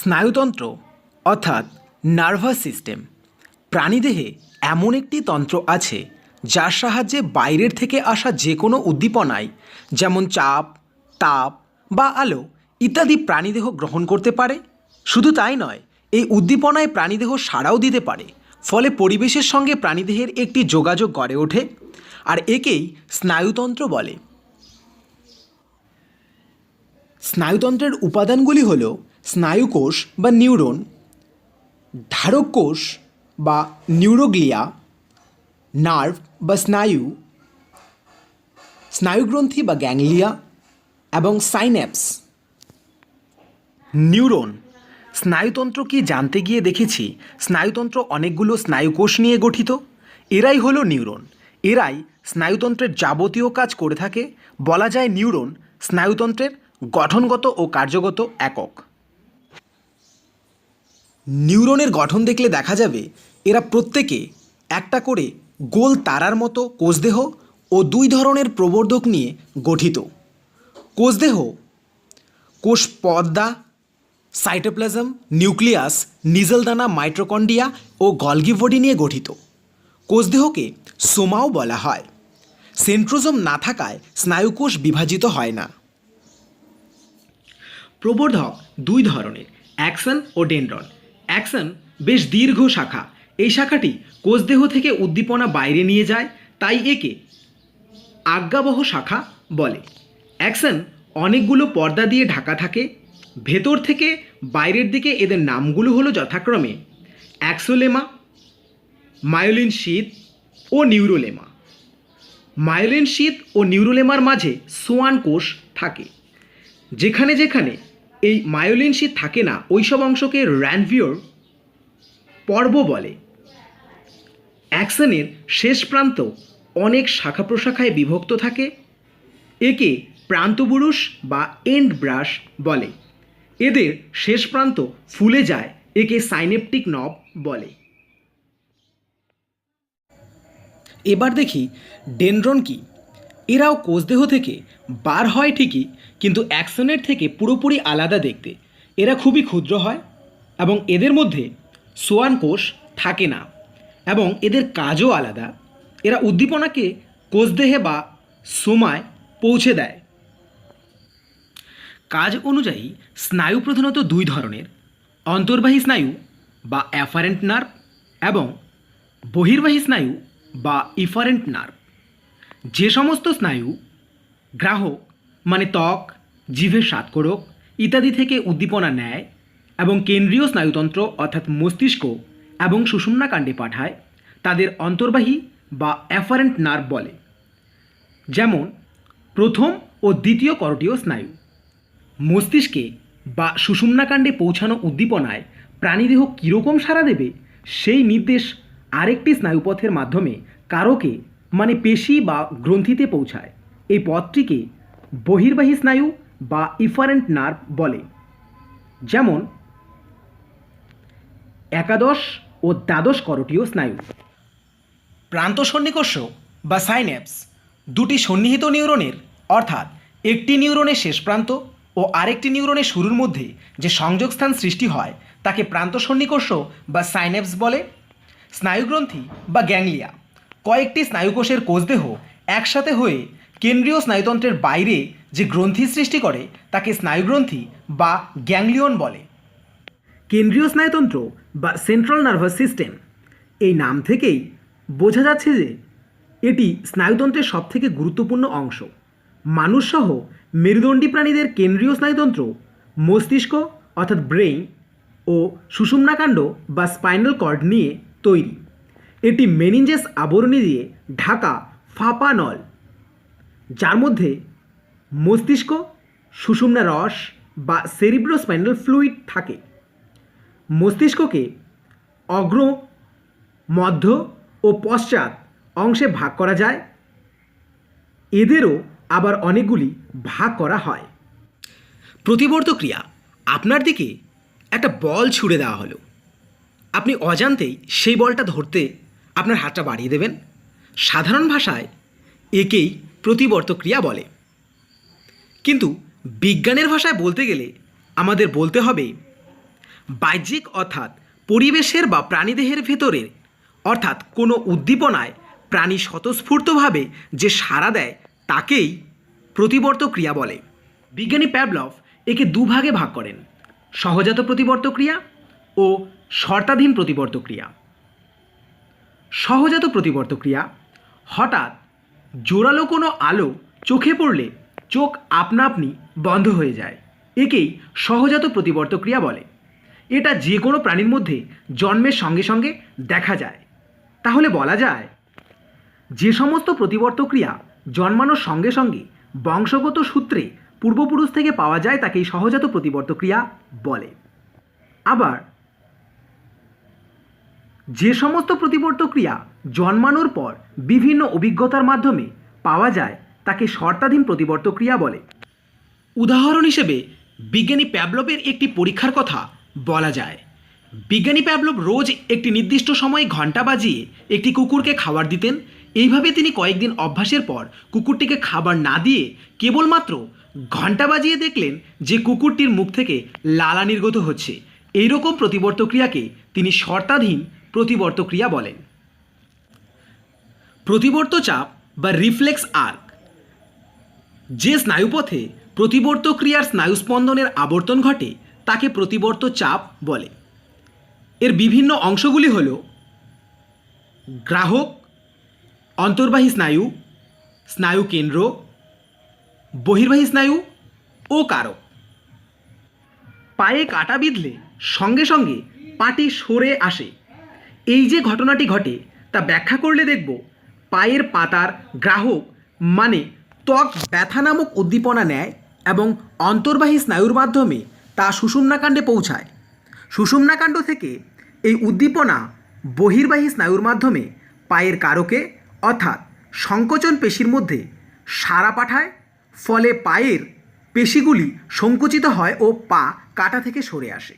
স্নায়ুতন্ত্র, অর্থাৎ nervous system. প্রাণীদেহে এমন একটি তন্ত্র আছে, যার সাহায্যে বাইরের থেকে আসা যে কোনো উদ্দীপনায়, যেমন চাপ, তাপ বা আলো, ইত্যাদি প্রাণীদেহ গ্রহণ করতে পারে। শুধু তাই নয়, এই উদ্দীপনায় প্রাণীদেহ সাড়াও দিতে পারে, ফলে পরিবেশের সঙ্গে প্রাণীদেহের একটি যোগাযোগ গড়ে ওঠে, আর একেই স্নায়ুতন্ত্র বলে। স্নায়ুতন্ত্রের উপাদানগুলি হল স্নায়ুকোষ বা নিউরন ধারক কোষ বা নিউরোগ্লিয়া, নার্ভ বা স্নায়ু, স্নায়ুগ্রন্থি বা গ্যাংলিয়া এবং সাইন্যাপস। নিউরন, স্নায়ুতন্ত্র কি জানতে গিয়ে দেখেছি? স্নায়ুতন্ত্র অনেকগুলো স্নায়ুকোষ নিয়ে গঠিত। এরাই হলো নিউরন। এরাই স্নায়ুতন্ত্রের যাবতীয় কাজ করে থাকে। বলা যায় নিউরন স্নায়ুতন্ত্রের গঠনগত ও কার্যগত একক। নিউরনের গঠন দেখলে দেখা যাবে এরা প্রত্যেকে একটা করে গোল তারার মতো কোষদেহ ও দুই ধরনের প্রবর্ধক নিয়ে গঠিত। কোষদেহ, কোষ পর্দা, সাইটোপ্লাজম, নিউক্লিয়াস, নিজলদানা মাইট্রোকন্ডিয়া ও গলগি বডি নিয়ে গঠিত। কোষদেহকে সোমাও বলা হয়। সেন্ট্রোজম না থাকায় স্নায়ুকোষ বিভাজিত হয় না। প্রবর্ধক দুই ধরনের অ্যাকশন ও ডেনড্রন। অ্যাকশন বেশ দীর্ঘ শাখা। এই শাখাটি কোষদেহ থেকে উদ্দীপনা বাইরে নিয়ে যায়, তাই একে আজ্ঞাবহ শাখা বলে। অ্যাকশন অনেকগুলো পর্দা দিয়ে ঢাকা থাকে। ভেতর থেকে বাইরের দিকে এদের নামগুলো হলো যথাক্রমে অ্যাক্সোলেমা, মায়োলিন শীত ও নিউরোলেমা। মায়োলিন শীত ও নিউরোলেমার মাঝে সোয়ান কোষ থাকে। যেখানে যেখানে এই মায়োলিন শীত থাকে না, ওইসব অংশকে র্যানভিওর পর্ব বলে। অ্যাকশনের শেষ প্রান্ত অনেক শাখা প্রশাখায় বিভক্ত থাকে, একে প্রান্তবুরুষ বা এন্ড ব্রাশ বলে। এদের শেষ প্রান্ত ফুলে যায়, একে সাইনেপটিক নব বলে। এবার দেখি ডেনড্রন কি। এরাও কোষদেহ থেকে বার হয় ঠিকই কিন্তু অ্যাকশনের থেকে পুরোপুরি আলাদা দেখতে। এরা খুবই ক্ষুদ্র হয় এবং এদের মধ্যে সোয়ান কোষ থাকে না এবং এদের কাজও আলাদা। এরা উদ্দীপনাকে কোষদেহে বা সোমায় পৌঁছে দেয়। কাজ অনুযায়ী, স্নায়ু প্রধানত দুই ধরনের, অন্তর্বাহী স্নায়ু বা অ্যাফারেন্ট নার্ভ এবং বহির্বাহী স্নায়ু বা ইফারেন্ট নার্ভ। যে সমস্ত স্নায়ু গ্রাহক মানে ত্বক জিভের স্বাদকোরক ইত্যাদি থেকে উদ্দীপনা নেয় এবং কেন্দ্রীয় স্নায়ুতন্ত্র অর্থাৎ মস্তিষ্ক এবং সুষুম্নাকাণ্ডে পাঠায়, তাদের অন্তর্বাহী বা অ্যাফারেন্ট নার্ভ বলে। যেমন, প্রথম ও দ্বিতীয় করটীয় স্নায়ু। মস্তিষ্কে বা সুষুম্নাকাণ্ডে পৌঁছানো উদ্দীপনায় প্রাণীদেহ কীরকম সাড়া দেবে, সেই নির্দেশ আরেকটি স্নায়ুপথের মাধ্যমে কারকে মানে পেশি বা গ্রন্থিতে পৌঁছায়। এই পথটিকে বহির্বাহী স্নায়ু বা ইফারেন্ট নার্ভ বলে। যেমন, একাদশ ও দ্বাদশ করটীয় স্নায়ু। প্রান্ত সন্নিকর্ষ বা সাইন্যাপস দুটি সন্নিহিত নিউরনের, অর্থাৎ একটি নিউরনের শেষ প্রান্ত ও আরেকটি নিউরনের শুরুর মধ্যে যে সংযোগস্থান সৃষ্টি হয়, তাকে প্রান্ত সন্নিকর্ষ বা সাইন্যাপস বলে। স্নায়ুগ্রন্থি বা গ্যাংলিয়া, কয়েকটি স্নায়ুকোষের কোষদেহ একসাথে হয়ে কেন্দ্রীয় স্নায়ুতন্ত্রের বাইরে যে গ্রন্থি সৃষ্টি করে, তাকে স্নায়ুগ্রন্থি বা গ্যাংলিয়ন বলে। কেন্দ্রীয় স্নায়ুতন্ত্র বা সেন্ট্রাল নার্ভাস সিস্টেম এই নাম থেকেই বোঝা যাচ্ছে যে এটি স্নায়ুতন্ত্রের সবথেকে গুরুত্বপূর্ণ অংশ। মানুষসহ মেরুদণ্ডী প্রাণীদের কেন্দ্রীয় স্নায়ুতন্ত্র, মস্তিষ্ক অর্থাৎ ব্রেইন ও সুষুম্নাকাণ্ড বা স্পাইনাল কর্ড নিয়ে তৈরি। এটি মেনিঞ্জেস আবরণী দিয়ে ঢাকা ফাঁপা নল। যার মধ্যে মস্তিষ্ক, সুষুম্না রস বা সেরিব্রোস্পাইনাল ফ্লুইড থাকে। মস্তিষ্ককে অগ্র, মধ্য ও পশ্চাৎ অংশে ভাগ করা যায়। এদেরও আবার অনেকগুলি ভাগ করা হয়। প্রতিবর্ত ক্রিয়া, আপনার দিকে একটা বল ছুড়ে দেওয়া হলো। আপনি অজান্তেই সেই বলটা ধরতে আপনার হাতটা বাড়িয়ে দেবেন। সাধারণ ভাষায় একেই প্রতিবর্ত ক্রিয়া বলে। কিন্তু বিজ্ঞানের ভাষায় বলতে গেলে আমাদের বলতে হবে বাহ্যিক অর্থাৎ পরিবেশের বা প্রাণীদেহের ভেতরের, অর্থাৎ কোনো উদ্দীপনায় প্রাণী স্বতঃস্ফূর্তভাবে যে সাড়া দেয় তাকেই প্রতিবর্ত ক্রিয়া বলে। বিজ্ঞানী প্যাবলভ একে দুভাগে ভাগ করেন, সহজাত প্রতিবর্ত ক্রিয়া ও শর্তাধীন প্রতিবর্ত ক্রিয়া সহজাত প্রতিবর্ত ক্রিয়া হঠাৎ জোরালো কোনো আলো চোখে পড়লে চোখ আপনা আপনি বন্ধ হয়ে যায়। একেই সহজাত প্রতিবর্ত ক্রিয়া বলে। এটা যে কোনো প্রাণীর মধ্যে জন্মের সঙ্গে সঙ্গে দেখা যায়। তাহলে বলা যায়, যে সমস্ত প্রতিবর্ত ক্রিয়া জন্মানোর সঙ্গে সঙ্গে বংশগত সূত্রে পূর্বপুরুষ থেকে পাওয়া যায় তাকেই সহজাত প্রতিবর্ত ক্রিয়া বলে। আবার যে সমস্ত প্রতিবর্ত ক্রিয়া জন্মানোর পর বিভিন্ন অভিজ্ঞতার মাধ্যমে পাওয়া যায়, তাকে শর্তাধীন প্রতিবর্ত ক্রিয়া বলে। উদাহরণ হিসেবে, বিজ্ঞানী প্যাবলবের একটি পরীক্ষার কথা বলা যায়। বিজ্ঞানী প্যাবলব রোজ একটি নির্দিষ্ট সময়ে ঘণ্টা বাজিয়ে একটি কুকুরকে খাবার দিতেন। এইভাবে তিনি কয়েকদিন অভ্যাসের পর কুকুরটিকে খাবার না দিয়ে কেবলমাত্র ঘণ্টা বাজিয়ে দেখলেন যে কুকুরটির মুখ থেকে লালা নির্গত হচ্ছে। এইরকম প্রতিবর্ত ক্রিয়াকে তিনি শর্তাধীন প্রতিবর্ত ক্রিয়া বলেন প্রতিবর্ত চাপ বা রিফ্লেক্স আর্ক, যে স্নায়ুপথে প্রতিবর্ত ক্রিয়ার স্নায়ুস্পন্দনের আবর্তন ঘটে, তাকে প্রতিবর্ত চাপ বলে। এর বিভিন্ন অংশগুলি হল, গ্রাহক, অন্তর্বাহী স্নায়ু স্নায়ু কেন্দ্র, বহির্বাহী স্নায়ু ও কারক। পায়ে কাটা বিঁধলে সঙ্গে সঙ্গে পাটি সরে আসে। এই যে ঘটনাটি ঘটে, তা ব্যাখ্যা করলে দেখব, পায়ের পাতার গ্রাহক মানে ত্বক ব্যথা নামক উদ্দীপনা নেয় এবং অন্তর্বাহী স্নায়ুর মাধ্যমে তা সুষুম্নাকাণ্ডে পৌঁছায়। সুষুম্নাকাণ্ড থেকে এই উদ্দীপনা বহির্বাহী স্নায়ুর মাধ্যমে পায়ের কারকে, অর্থাৎ সংকোচন পেশির মধ্যে সারা পাঠায়, ফলে পায়ের পেশিগুলি সংকুচিত হয় ও পা কাটা থেকে সরে আসে।